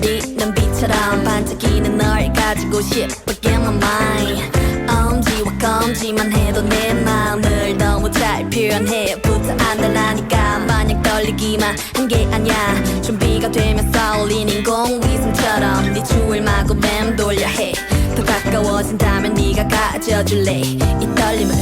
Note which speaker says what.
Speaker 1: 내리 난 빛처럼 반짝이는 널 가지고 싶어 Get my mind 엄지와 검지만 해도 내 마음을 너무 잘 표현해 붙어 안달나니까 만약 떨리기만 한 게 아니야 준비가 되면 쏠린 인공 위성처럼 네 주을 마구 맴돌려 해더 가까워진다면 네가 가져줄래 이 떨림을